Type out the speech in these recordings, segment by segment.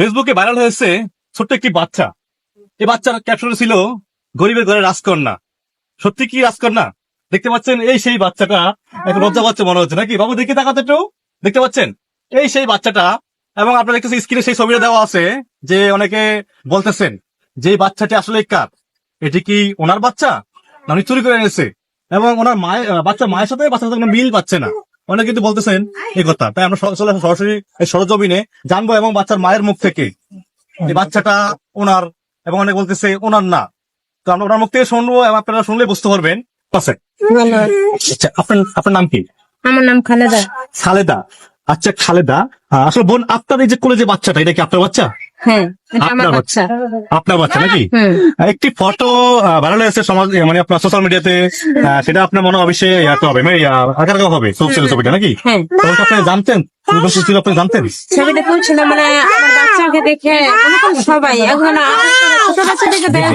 ফেসবুকে ভাইরাল হয়েছে ছোট্ট একটি বাচ্চা। এই বাচ্চার ক্যাপশন ছিল গরিবের ঘরে রাজকন্যা। সত্যি কি রাজকন্যা? দেখতে পাচ্ছেন এই সেই বাচ্চাটা এখন লজ্জা বাচ্চা মনে হচ্ছে নাকি? বাবু দেখে তাকাতে একটু। দেখতে পাচ্ছেন এই সেই বাচ্চাটা এবং আপনার দেখতেছেন স্ক্রিনে সেই ছবিটা দেওয়া আছে যে অনেকে বলতেছেন যে বাচ্চাটি আসলে কার? এটি কি ওনার বাচ্চা? না উনি চুরি করে এনেছে। এবং ওনার মায়ের বাচ্চা মায়ের সাথে বাচ্চার সাথে কোনো মিল পাচ্ছে না। অনেকে কিন্তু বলতেছেন এই কথা। তাই আমরা চলে সরাসরি এই সরজমিনে জানব এবং বাচ্চার মায়ের মুখ থেকে এই বাচ্চাটা ওনার এবং অনেকে বলতেছে ওনার না। তো আমরা ওনার মুখ থেকে শুনব এবং আপনারা শুনলে বুঝতে পারবেন। আচ্ছা আপনার আপনার নাম কি? আমার নাম খালেদা। খালেদা। আচ্ছা খালেদা। আসলে বোন আপনার এই যে কোলে যে বাচ্চাটা এটা কি আপনার বাচ্চা? আপনার বাচ্চা। আপনার বাচ্চা নাকি? একটি ফটো ভাইরাল হয়েছে সমাজ মানে আপনার সোশ্যাল মিডিয়াতে সেটা আপনার মনে হয় অবশ্যই ইয়াতে হবে। মানে আকার হবে ছবি ছবিটা নাকি? হ্যাঁ। আপনি জানতেন? আপনি জানতেন? ছবিটা তুলছিল মানে আমার বাচ্চাকে দেখে সবাই এখন ছোট বাচ্চা দেখে দেখে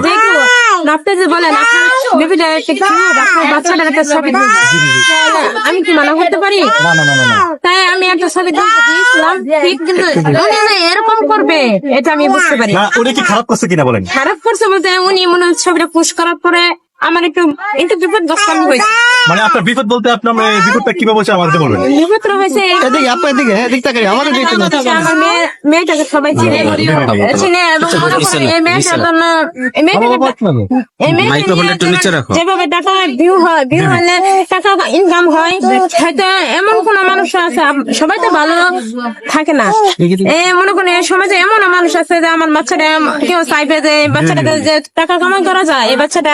আপনি যে বলেন আপনার বেবিটা একটা কিউট আপনার বাচ্চাটার একটা ছবি আমি কি মানা করতে পারি? না না না না না। তাই আমি একটা ছবি দিয়েছিলাম। ঠিক কিন্তু এরকম করবে এটা আমি বুঝতে পারি। না ওটা কি খারাপ করছে কিনা বলেন? খারাপ করছে বলতে উনি মনে হচ্ছে ছবিটা পুশ করার পরে আমার একটু একটু বিপদ দশটা হয়েছে মানে আপনার বিপদ বলতে আপনার মানে বিপদটা কীভাবে আমাদের বলবেন? বিপদ হয়েছে এদিকে আপনার দিকে হ্যাঁ দিকটা করি আমাদের দিকে আমার মেয়ে মেয়েটাকে সবাই চিনে। চিনে এবং এই মেয়েটার জন্য এই মাইক্রোফোনটা একটু নিচে রাখো। যেভাবে টাকা ভিউ হয় ভিউ হলে টাকা ইনকাম হয় হয়তো এমন কোন মানুষ আছে সবাই তো ভালো থাকে না। এ মনে করেন এই সমাজে এমন মানুষ আছে যে আমার বাচ্চাটা কেউ চাইবে যে বাচ্চাটাকে যে টাকা কামাই করা যায় এই বাচ্চাটা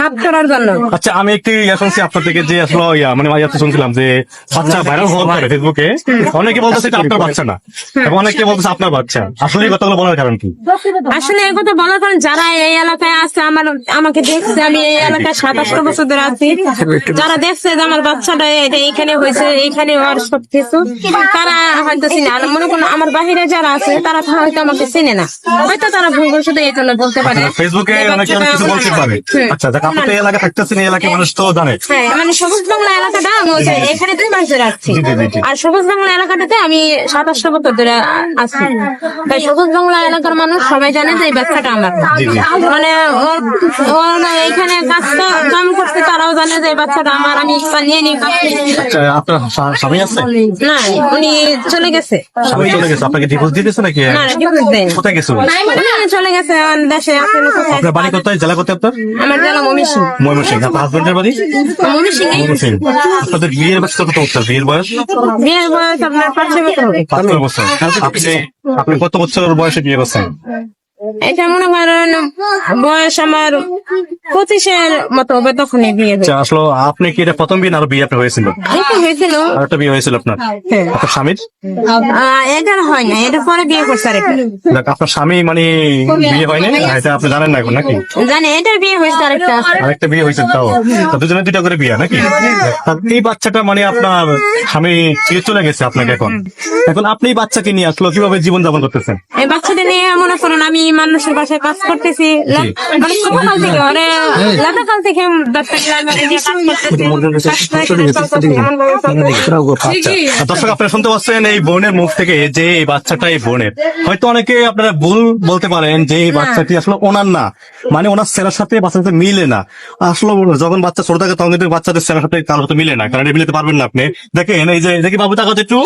হাত করার জন্য। আচ্ছা আমি একটি ইয়া শুনছি আপনার থেকে যে আসলে ইয়া মানে শুনছিলাম যে বাচ্চা ভাইরাল হওয়ার পরে ফেসবুকে অনেকে বলতেছে এটা আপনার বাচ্চা না। এবং অনেকে বলতেছে আপনার বাচ্চা। আসলে এই কথাগুলো বলার কারণ কি? আসলে এই কথা বলার কারণ যারা এই এলাকায় আছে আমার আমাকে দেখছে আমি এই এলাকায় সাতাশটা বছর ধরে আছি। যারা দেখছে যে আমার বাচ্চাটা এটা এইখানে হয়েছে এইখানে হওয়ার সব কিছু তারা হয়তো চিনে আর মনে করুন আমার বাহিরে যারা আছে তারা হয়তো আমাকে চেনে না। হয়তো তারা ভুল করে শুধু এই জন্য বলতে পারে। ফেসবুকে অনেকে কিছু বলতে পারে। আচ্ছা যাক আপনি তো এই থাকতেছেন এই এলাকায় মানুষ তো জানে। হ্যাঁ মানে সবুজ বাংলা এলাকাটা আমি ওই যে এখানে দুই মাস ধরে আসছি। আর সবুজ বাংলা এলাকাটাতে আমি সাতাশটা বছর ধরে আছি। তাই সবুজ বাংলা এলাকার মানুষ সবাই জানে যে এই ব্যবসাটা আমার। মানে ওর ওর এখানে কাজটা কাম করতে তারাও জানে যে বাচ্চাটা আমার আমি নিয়ে নি আচ্ছা আপনার স্বামী আছে? না উনি চলে গেছে। স্বামী চলে গেছে। আপনাকে ডিভোর্স দিতেছে নাকি? না ডিভোর্স দেয়নি কোথায় গেছে উনি? উনি চলে গেছে দেশে। আছে কোথায়? আপনার বাড়ি কোথায়? জেলা কোথায় আপনার? আমার জেলা মমিসিং ময়মনসিং আপনার হাজবেন্ডের বাড়ি? মমিসিং ময়মনসিং আপনাদের বিয়ের বয়স কত বছর? বিয়ের বয়স? বিয়ের বয়স আপনার পাঁচ বছর হবে। পাঁচ বছর। আপনি আপনি কত বছর বয়সে বিয়ে করছেন? এটা মনে করেন বয়স আমার পঁচিশের মতো হবে তখনই বিয়ে হয়েছে। আচ্ছা আসলে আপনি কি এটা প্রথম বিয়ে না বিয়ে আপনার হয়েছিল? হয়েছিল। একটা বিয়ে হয়েছিল আপনার? হ্যাঁ। আপনার স্বামীর? এটা হয় না এটা পরে বিয়ে করছে আর আপনার স্বামী মানে বিয়ে এটা আপনি জানেন না এখন নাকি? জানে এটার বিয়ে হয়েছে আরেকটা। আরেকটা বিয়ে হয়েছে তাও। তো দুজনে দুইটা করে বিয়ে নাকি? এই বাচ্চাটা মানে আপনার স্বামী চলে গেছে আপনাকে এখন। এখন আপনি বাচ্চাকে নিয়ে আসলো কীভাবে জীবন যাপন করতেছেন? এই বাচ্চাটা নিয়ে মনে করেন আমি মানুষের বাসায় কাজ করতেছি। মানে ছোটকাল থেকে মানে থেকে মানে বিশ্বাস করতেছি। এমন ভাবে চলতেছে। আর দর্শক আপনারা শুনতে পাচ্ছেন এই বোনের মুখ থেকে যে এই বাচ্চাটা এই বোনের। হয়তো অনেকে আপনারা ভুল বলতে পারেন যে এই বাচ্চাটি আসলে ওনার না। মানে ওনার ছেলের সাথে বাচ্চার সাথে মিলে না। আসলে যখন বাচ্চা ছোট থাকে তখন কিন্তু বাচ্চাদের ছেলের সাথে সাথে মিলে না। কারণ এটা মিলাতে পারবেন না আপনি। দেখেন এই যে দেখি বাবু তাকাতে একটু।